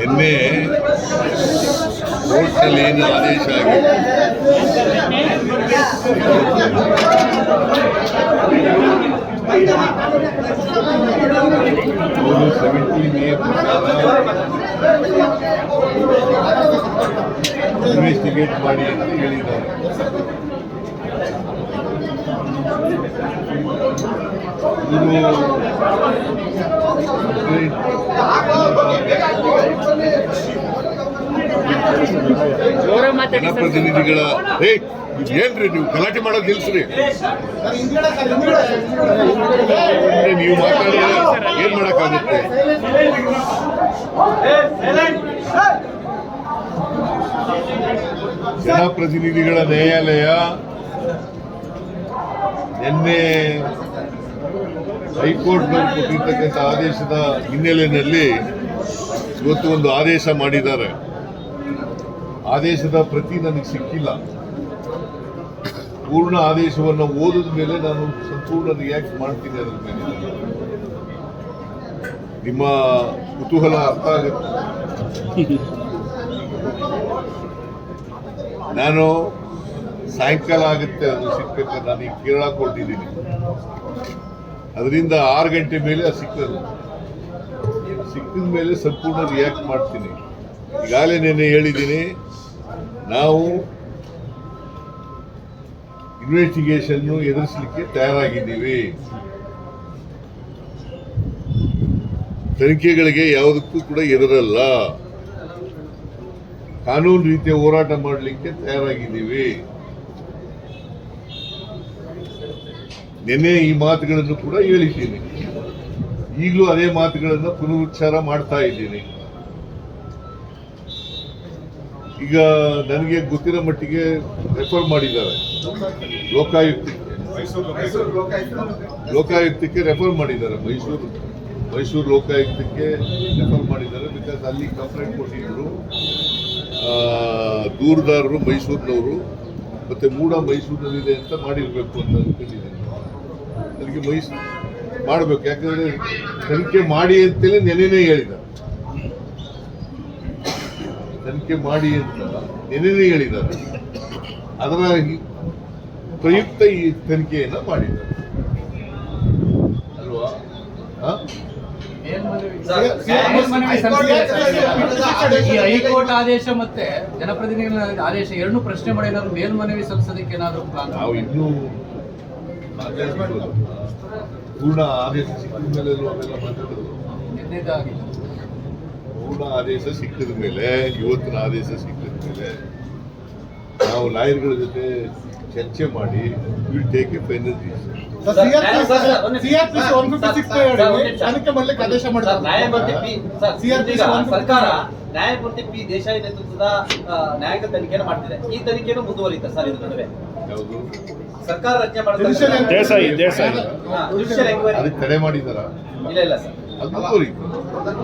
ನಿನ್ನೆ ಕೋರ್ಟ್ನಲ್ಲಿ ಏನು ಆದೇಶ ಆಗಿದೆ. ಅವರು ಸೆವೆಂಟೀನ್ ಎ ಪ್ರಕಾರ ಇನ್ವೆಸ್ಟಿಗೇಟ್ ಮಾಡಿ ಅಂತ ಹೇಳಿದ್ದಾರೆ. ಜನಪ್ರತಿನಿಧಿಗಳ ಏ ಏನ್ರಿ ನೀವು ಗಲಾಟೆ ಮಾಡೋದು ನಿಲ್ಸ್ರಿ. ನೀವು ಮಾತಾಡಿ ಏನ್ ಮಾಡಕ್ಕಾಗುತ್ತೆ? ಜನಪ್ರತಿನಿಧಿಗಳ ನ್ಯಾಯಾಲಯ ನಿನ್ನೆ ಹೈಕೋರ್ಟ್ನವರು ಕೊಟ್ಟಿರ್ತಕ್ಕಂಥ ಆದೇಶದ ಹಿನ್ನೆಲೆಯಲ್ಲಿ ಇವತ್ತು ಒಂದು ಆದೇಶ ಮಾಡಿದ್ದಾರೆ. ಆದೇಶದ ಪ್ರತಿ ನನಗೆ ಸಿಕ್ಕಿಲ್ಲ. ಪೂರ್ಣ ಆದೇಶವನ್ನು ಓದಿದ ಮೇಲೆ ನಾನು ಸಂಪೂರ್ಣ ರಿಯಾಕ್ಟ್ ಮಾಡ್ತೀನಿ ಅದರ ಮೇಲೆ. ನಿಮ್ಮ ಕುತೂಹಲ ಅರ್ಥ ಆಗುತ್ತೆ. ನಾನು ಸಾಯಂಕಾಲ ಆಗುತ್ತೆ ಅದು ಸಿಗ್ಬೇಕಾದ್ರೆ ನಾನು ಈಗ ಕೇರಳ ಕೊಟ್ಟಿದ್ದೀನಿ. ಅದರಿಂದ ಆರು ಗಂಟೆ ಮೇಲೆ ಅದು ಸಿಕ್ಕದು ಸಿಕ್ಕಿದ ಮೇಲೆ ಸಂಪೂರ್ಣ ರಿಯಾಕ್ಟ್ ಮಾಡ್ತೀನಿ. ಈಗಾಗಲೇ ನೆನೆ ಹೇಳಿದ್ದೀನಿ, ನಾವು ಇನ್ವೆಸ್ಟಿಗೇಷನ್ ಎದುರಿಸಲಿಕ್ಕೆ ತಯಾರಾಗಿದ್ದೀವಿ. ತನಿಖೆಗಳಿಗೆ ಯಾವುದಕ್ಕೂ ಕೂಡ ಎದುರಲ್ಲ. ಕಾನೂನು ರೀತಿಯ ಹೋರಾಟ ಮಾಡಲಿಕ್ಕೆ ತಯಾರಾಗಿದ್ದೀವಿ. ನಿನ್ನೆ ಈ ಮಾತುಗಳನ್ನು ಕೂಡ ಹೇಳಿದ್ದೀನಿ. ಈಗಲೂ ಅದೇ ಮಾತುಗಳನ್ನು ಪುನರುಚ್ಚಾರ ಮಾಡ್ತಾ ಇದ್ದೀನಿ. ಈಗ ನನಗೆ ಗೊತ್ತಿರೋ ಮಟ್ಟಿಗೆ ರೆಫರ್ ಮಾಡಿದ್ದಾರೆ. ಲೋಕಾಯುಕ್ತಕ್ಕೆ. ಲೋಕಾಯುಕ್ತಕ್ಕೆ ರೆಫರ್ ಮಾಡಿದ್ದಾರೆ. ಮೈಸೂರು ಮೈಸೂರು ಲೋಕಾಯುಕ್ತಕ್ಕೆ ರೆಫರ್ ಮಾಡಿದ್ದಾರೆ. ಬಿಕಾಸ್ ಅಲ್ಲಿ ಕಂಪ್ಲೇಂಟ್ ಕೊಟ್ಟಿದ್ದರು ದೂರದಾರರು ಮೈಸೂರಿನವರು. ಮತ್ತೆ ಮೂಡ ಮೈಸೂರಿನಲ್ಲಿದೆ ಅಂತ ಮಾಡಿರಬೇಕು ಅಂತ ಅನ್ಕೊಂಡಿದ್ದೀನಿ ನನಗೆ ಮೈಸೂರು ಮಾಡಬೇಕು. ಯಾಕಂದ್ರೆ ತನಿಖೆ ಮಾಡಿ ಅಂತೇಳಿ ನೆನೆನೆ ಹೇಳಿದ ತನಿಖೆ ಮಾಡಿ ಅಂತ ನೆನೆನೆ ಹೇಳಿದ್ದಾರೆ. ಅದರ ಪ್ರಯುಕ್ತ ಈ ತನಿಖೆಯನ್ನ ಮಾಡಿದ್ದಾರೆ. ಅಲ್ವಾ? ಈ ಹೈಕೋರ್ಟ್ ಆದೇಶ ಮತ್ತೆ ಜನಪ್ರತಿನಿಧಿಗಳ ಆದೇಶ ಎರಡನ್ನೂ ಪ್ರಶ್ನೆ ಮಾಡಿ ಏನಾದ್ರು ಮೇಲ್ಮನವಿ ಸಲ್ಲಿಸೋದಕ್ಕೆ ಏನಾದ್ರು ಪ್ಲಾನ್ ನಾವು ಇನ್ನೂ. ಪೂರ್ಣ ಆದೇಶ ಸಿಕ್ಕಿದ ಮೇಲೆ ಅವೆಲ್ಲ ಮಾತಾಡೋದು. ನಿನ್ನೆದಾಗಿ ಪೂರ್ಣ ಆದೇಶ ಸಿಕ್ಕಿದ ಮೇಲೆ ಇವತ್ತಿನ ಆದೇಶ ಸಿಕ್ಕಿದ ಮೇಲೆ ನಾವು ಲಾಯರ್ಗಳ ಜೊತೆ ಚರ್ಚೆ ಮಾಡಿ will take a final decision ಸರ್ಕಾರ ನ್ಯಾಯಮೂರ್ತಿ ಪಿ ದೇಶಾಯಿ ನೇತೃತ್ವದ ನ್ಯಾಯಾಂಗ ತನಿಖೆಯನ್ನು ಮಾಡ್ತಿದೆ. ಈ ತನಿಖೆಯನ್ನು ಮುಂದುವರಿಯುತ್ತೆ ಸರ್ ಇದ್ರ ನಡುವೆ. ಸರ್ಕಾರ ರಚನೆ ಮಾಡ್ತಾರೆ ದೇಸಾಯಿ, ದೇಸಾಯಿ. ಅದಕ್ಕೆ ತಡೆ ಮಾಡಿದಾರ? ಇಲ್ಲ ಇಲ್ಲ ಸರ್. ಅದು ಮುಂದುವರಿತು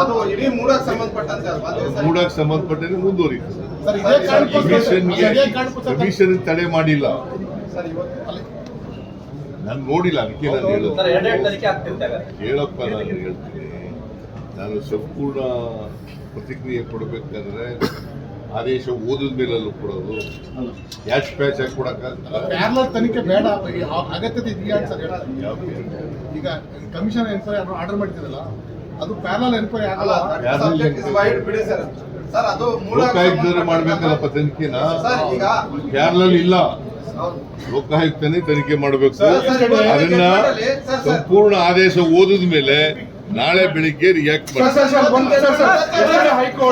ಅದು ಇಡೀ ಮೂಡಕ್ಕೆ ಸಂಬಂಧಪಟ್ಟಂತೆ ಮುಂದುವರಿತು ಸರ್. ಇದೇ ಕಾರಣಕ್ಕೋಸ್ಕರ ಕಮಿಷನ್ಗೆ ಕಮಿಷನ್ ತಡೆ ಮಾಡಿಲ್ಲ. ಸರ್, ಇವತ್ತು ಅಲ್ಲಿ- ನಾನು ನೋಡಿಲ್ಲ ಅದಕ್ಕೆ ನಾನು ಹೇಳೋದು. ಹೇಳಪ್ಪ ನಾನು ಹೇಳ್ತೀನಿ. ನಾನು ಸಂಪೂರ್ಣ ಪ್ರತಿಕ್ರಿಯೆ ಕೊಡಬೇಕಾದ್ರೆ ಆದೇಶ ಓದಿದ ಮೇಲಲ್ಲೂ ಕೊಡೋದು ಯಾಚ್ ಪ್ಯಾಚ್ ಆಗಿ ಕೊಡಕ್ಕಾಗಲ್ಲ ಪ್ಯಾರಲಲ್ ತನಿಖೆ ಬೇಡ ಈ ಅಗತ್ಯತೆ ಇದೆಯಾ ಸರ್ ಈಗ ಕಮಿಷನ್ ಎನ್ಕ್ವೈರಿ ಆರ್ಡರ್ ಮಾಡ್ತಿರಲ್ಲ ಅದು ಪ್ಯಾರಲಲ್ ಎನ್ಕ್ವೈರಿ ಆಗಲ್ಲ ಯಾರು ಬಿಡಿ ಸರ್. ಸರ್, ಅದು ಲೋಕಾಯುಕ್ತರು ಮಾಡ್ಬೇಕಲ್ಲಪ್ಪ ತನಿಖೆನ ಸರ್, ಈಗ ಪ್ಯಾರಲಲ್ ಇಲ್ಲ. ಲೋಕಾಯುಕ್ತನೇ ತನಿಖೆ ಮಾಡಬೇಕು ಅದನ್ನ. ಸಂಪೂರ್ಣ ಆದೇಶ ಓದಿದ ಮೇಲೆ ನಾಳೆ ಬೆಳಿಗ್ಗೆ ರಿಯಾಕ್ಟ್ ಮಾಡಿ ಸರ್, ಸರ್, ಒಂದು- ಸರ್, ಸರ್, ಹೈಕೋರ್ಟ್